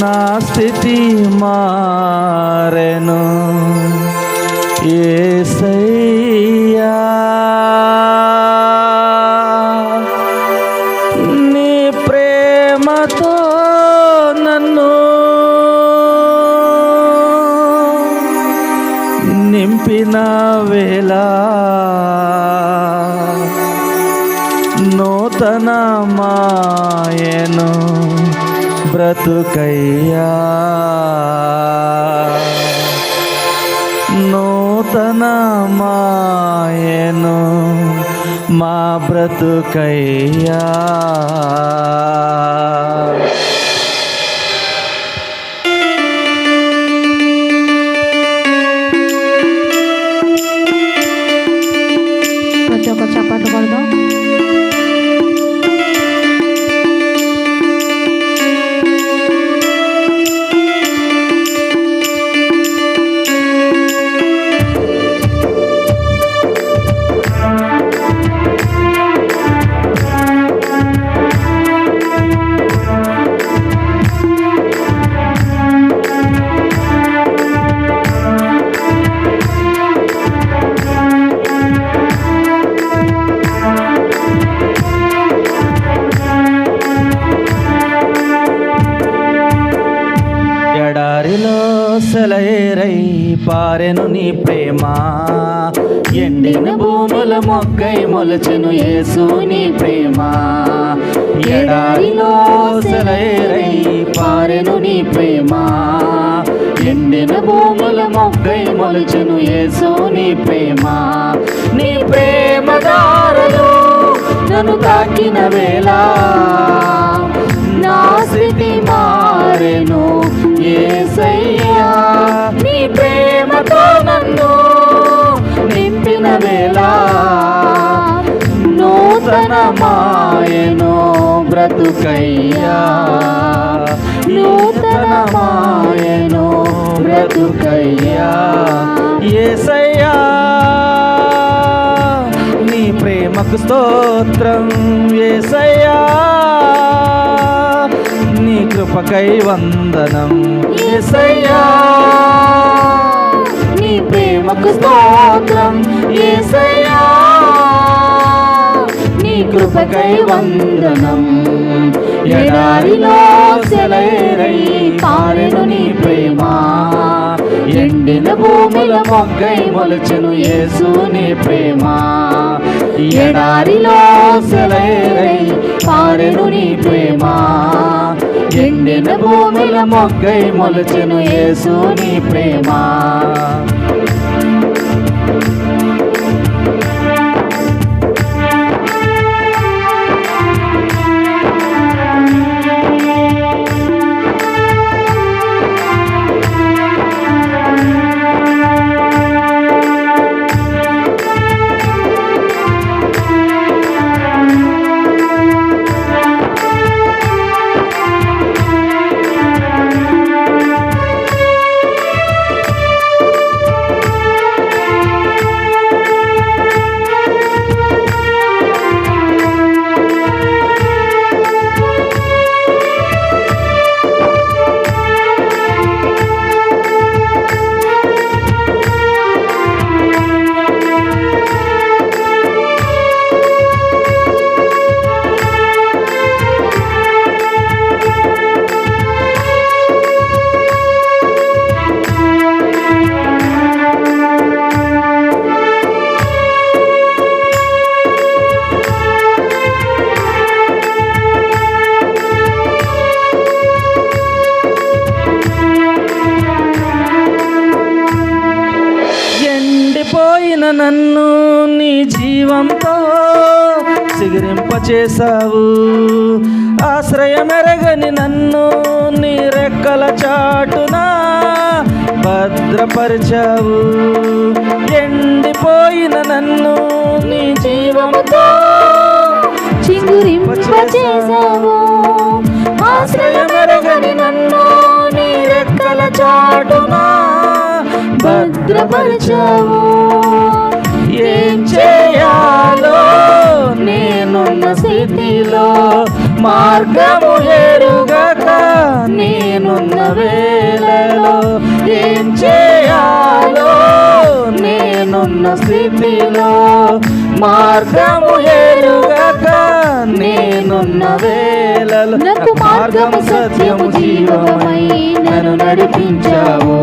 నా స్థితి మారెను. ఏసయ్యా నీ ప్రేమతో నన్ను నింపిన వేళ నూతన మాయను బ్రతుకయ్యా. నూతన మాయను మా బ్రతుకయ్యా. పారెను నీ ప్రేమ. ఎండిన భూముల మొక్కై మొలచెను యేసు నీ ప్రేమ. ఎడారిలో సెలయేరై పారెను నీ ప్రేమ. ఎండిన భూముల మొక్కై మొలచెను యేసు నీ ప్రేమ. నీ ప్రేమ దారలు నన్ను తాకిన వేళ స్థితి మారెను ఏసయ్యా. నీ ప్రేమతో నన్ను నింపిన వేళ నూతన మాయను బ్రతుకయ్యా. నూతన మాయను బ్రతుకయ్యా. ఏసయ్యా నీ ప్రేమకు స్తోత్రం ఏసయ్యా. కృపకై వందనం. ఏసయ్యా నీ ప్రేమకు స్తోత్రం. ఏసయ్యా నీ కృపకై వందనం. ఎడారిలో సెలైరై పారెను నీ ప్రేమ. ఎండిన భూముల మొగ్గై మొలచెను యేసు నీ ప్రేమ. ఎడారిలో సెలైరై పారెను నీ ప్రేమ. ఎండిన భూమిల మొగ్గై మొలచెను యేసు నీ ప్రేమ. చేశావు. ఆశ్రయమెరగని నన్ను నీ రెక్కల చాటున భద్రపరిచావు. ఎండిపోయిన నన్ను నీ జీవముతో చింగురింపచేసావు ఆశ్రయమెరగని నన్ను నీ రెక్కల చాటున భద్రపరిచావు. ఏం చేయాలో నేనున్న స్థితిలో మార్గము ఎరుగక నేనున్న వేళలో ఏం చేయాలో నేనున్న స్థితిలో మార్గము ఎరుగక నేనున్న వేళలో నాకు మార్గము సత్యము జీవమై నన్ను నడిపించావు.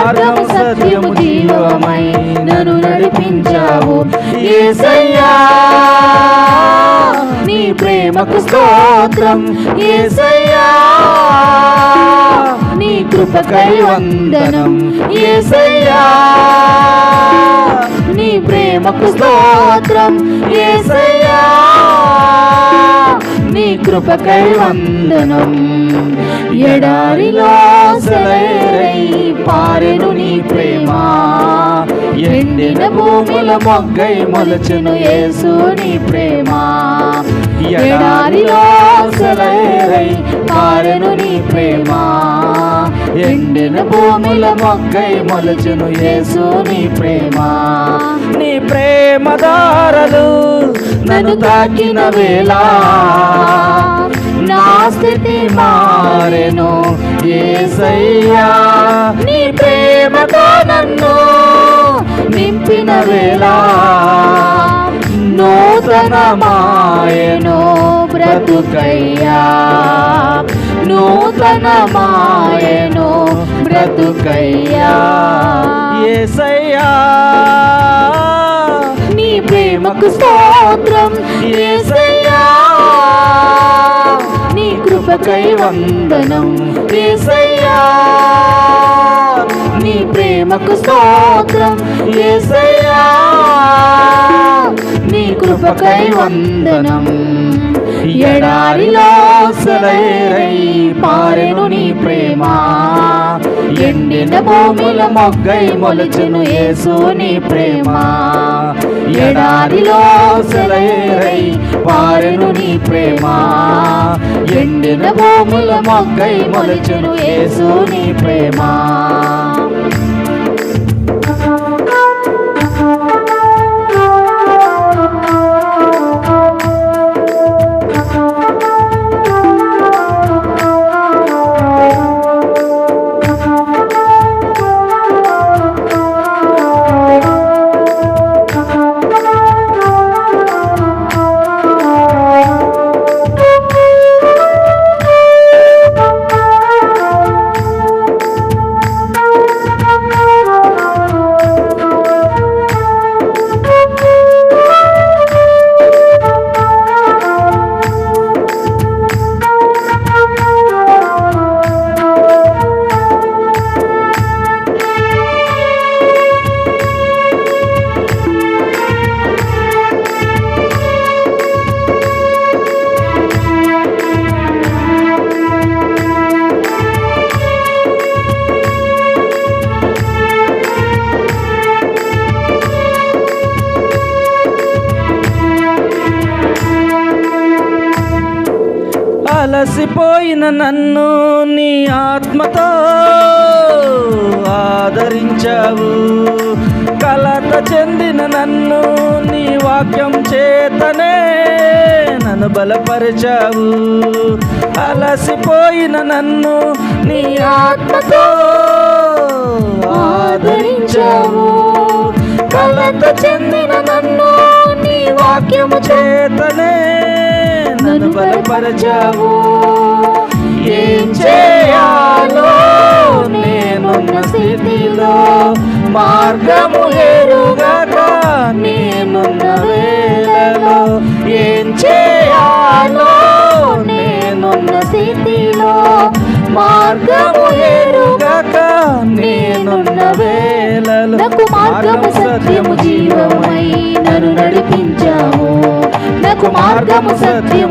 మార్గము సత్యము జీవమై నన్ను నడిపించావు. ఏసయ్యా నీ ప్రేమకు స్తోత్రం. ఏసయ్యా నీ కృపకై వందనం. ఏసయ్యా నీ ప్రేమకు స్తోత్రం. ఏసయ్యా నీ కృపకై వందనం. ఎడారిలో సెలయేరై పారెను నీ ప్రేమ. ఎండిన భూముల మొగ్గై మొలచెను యేసు నీ ప్రేమ. ఎడారిలో సెలయేరై పారెను నీ ప్రేమ. ఎండిన భూముల మొగ్గై మొలచెను యేసు నీ ప్రేమ. నీ ప్రేమ దారలు నన్ను తాకిన వేళ నా స్థితి మారెను. ఏసయ్యా నీ ప్రేమతో నన్ను నింపిన వేళ నూతన మాయను బ్రతుకయ్యా. నూతన మాయను బ్రతుకయ్యా. ఏసయ్యా నీ ప్రేమకు స్తోత్రం. యేసయ్యా నీ కృపకై వందనం. ఏసయ్యా నీ ప్రేమకు స్తోత్రం. ఏసయ్యా నీ కృపకై వందనం. ఎడారిలో సరైరై పారెను నీ ప్రేమా. ఎండిన భూముల మొగ్గై మొలచెను యేసుని ప్రేమ. ఎడారిలో సెలయేరై పారెను నీ ప్రేమ. ఎండిన భూముల మొగ్గై మొలచెను యేసుని ప్రేమ. అలసిపోయిన నన్ను నీ ఆత్మతో ఆదరించావు. కలత చెందిన నన్ను నీ వాక్యం చేతనే నన్ను బలపరిచావు. అలసిపోయిన నన్ను నీ ఆత్మతో ఆదరించావు. కలత చెందిన నన్ను నీ వాక్యము చేతనే నన్ను బలపరచావు. ఏం చేయాలో నేనున్న స్థితిలో మార్గము ఎరుగక నేనున్న వేళలో ఏం చేయాలో నేనున్న స్థితిలో మార్గము ఎరుగక నేనున్న వేళలో నాకు మార్గము సత్యము జీవమై నన్ను నడిపించావు. నాకు మార్గము సత్యము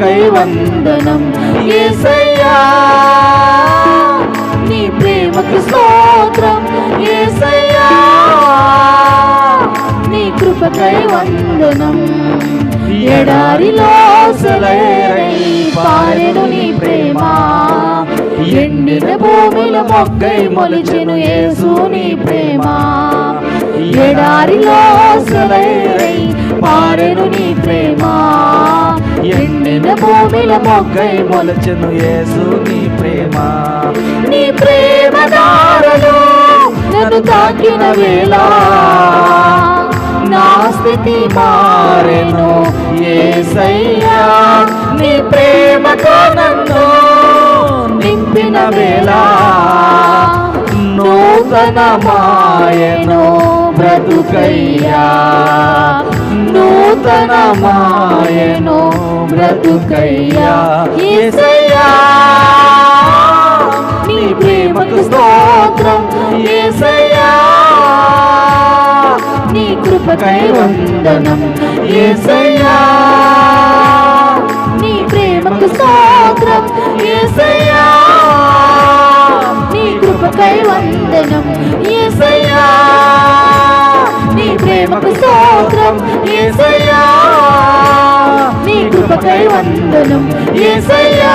కై వందనం. ఏసయ్యా నీ ప్రేమకు స్తోత్రం. ఏసయ్యా నీ కృపకై వందనం. ఎడారిలో సెలయేరై పారెను నీ ప్రేమ. ఎండిన భూమిలో మొగ్గై మొలిచెను ఏసు నీ ప్రేమ. ఎడారిలో సెలయేరై పారెను నీ ప్రేమ. ఎండిన భూమిలో మొగ్గై మొలచెను యేసు నీ ప్రేమ. నీ ప్రేమ దారులు నన్ను తాకిన వేళ. నా స్థితి మారెను ఏసయ్యా. నీ ప్రేమతో నన్ను నింపిన వేళ. నూతన మాయను బ్రతుకయ్యా. నూతన మాయను బ్రతుకయ్యా. ఏసయ్యా నీ ప్రేమకు స్తోత్రం. ఏసయ్యా నీ కృపకై వందనం. ఏసయ్యా నీ ప్రేమకు స్తోత్రం. ఏసయ్యా నీ కృపకై వందనం. ఏసయ్యా ప్రేమకు స్తోత్రం ఏసయ్యా. నీ కృపకై వందనం ఏసయ్యా.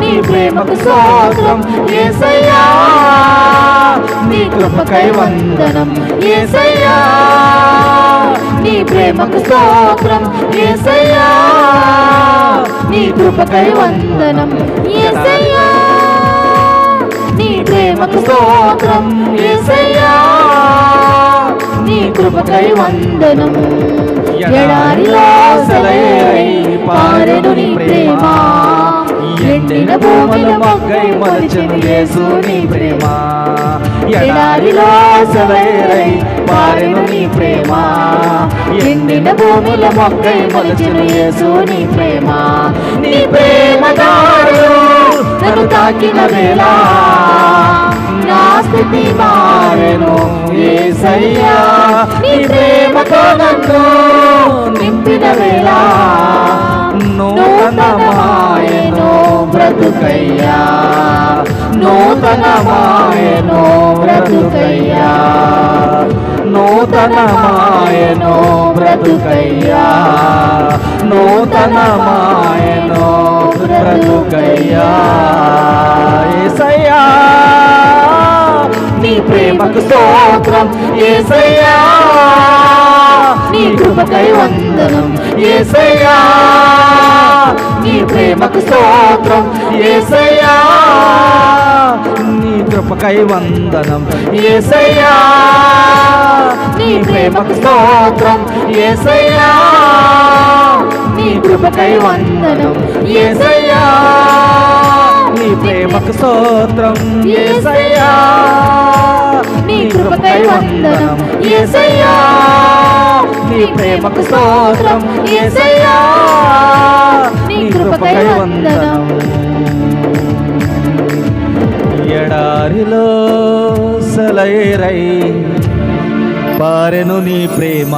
నీ ప్రేమకు స్తోత్రం ఏసయ్యా. నీ కృపకై వందనం ఏసయ్యా. నీ ప్రేమకు స్తోత్రం ఏసయ్యా. నీ కృపకై వందనం ఏసయ్యా. నీ ప్రేమకు స్తోత్రం. ఏసయ్యా నీ కృపకై వందనం. ఎడారిలో సెలయేరై పారెను నీ ప్రేమ. ఎండిన భూమిలో మొగ్గై మలచెను యేసు నీ ప్రేమ. ఎడారిలో సెలయేరై పారెను నీ ప్రేమ. ఎండిన భూమిలో మొగ్గై మలచెను యేసు నీ ప్రేమ. నీ ప్రేమ దారులు నన్ను తాకిన వేళ? నా స్థితి మారెను ఏసయ్యా. నీ ప్రేమతో నన్ను నింపిన వేళ. నూతన మాయను బ్రతుకయ్యా. నూతన మాయను బ్రతుకయ్యా. నూతన మాయను బ్రతుకయ్యా. నూతన మాయను బ్రతుకయ్యా. ఏసయ్యా నీ ప్రేమకు స్తోత్రం. ఏసయ్యా. నీ కృపకై వందనం. ఏసయ్యా నీ ప్రేమకు స్తోత్రం. ఏసయ్యా నీ కృపకై వందనం. ఏసయ్యా నీ ప్రేమకు స్తోత్రం. ఏసయ్యా నీ కృపకై వందనం. ఏసయ్యా నీ ప్రేమకు స్తోత్రం. ఏసయ్యా నీ కృపకై వందనం. ఏసయ్యా నీ ప్రేమకు స్తోత్రం. ఏసయ్యా నీ కృపకై వందనం. ఎడారిలో సెలయేరై పారెను నీ ప్రేమ.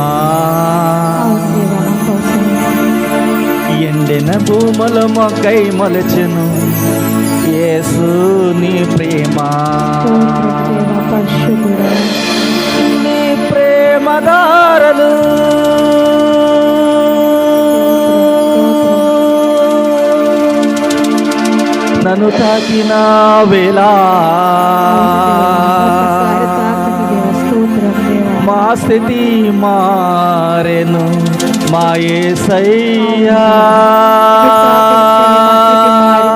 ఎండిన భూముల మొక్కై మొలచెను. యేసు నీ ప్రేమ. నీ ప్రేమ దారలు. నన్ను తాకిన వేళ. మా స్థితి మారెను మా యేసయ్యా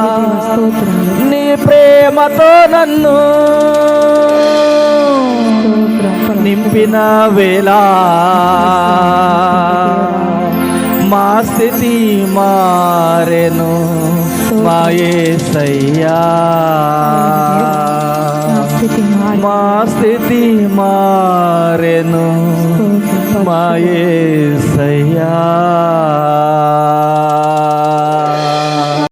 నీ ప్రేమతో నన్ను నింపిన వేళ. మా స్థితి మారెను మా యేసయ్యా మా స్థితి మారెను మా యేసయ్యా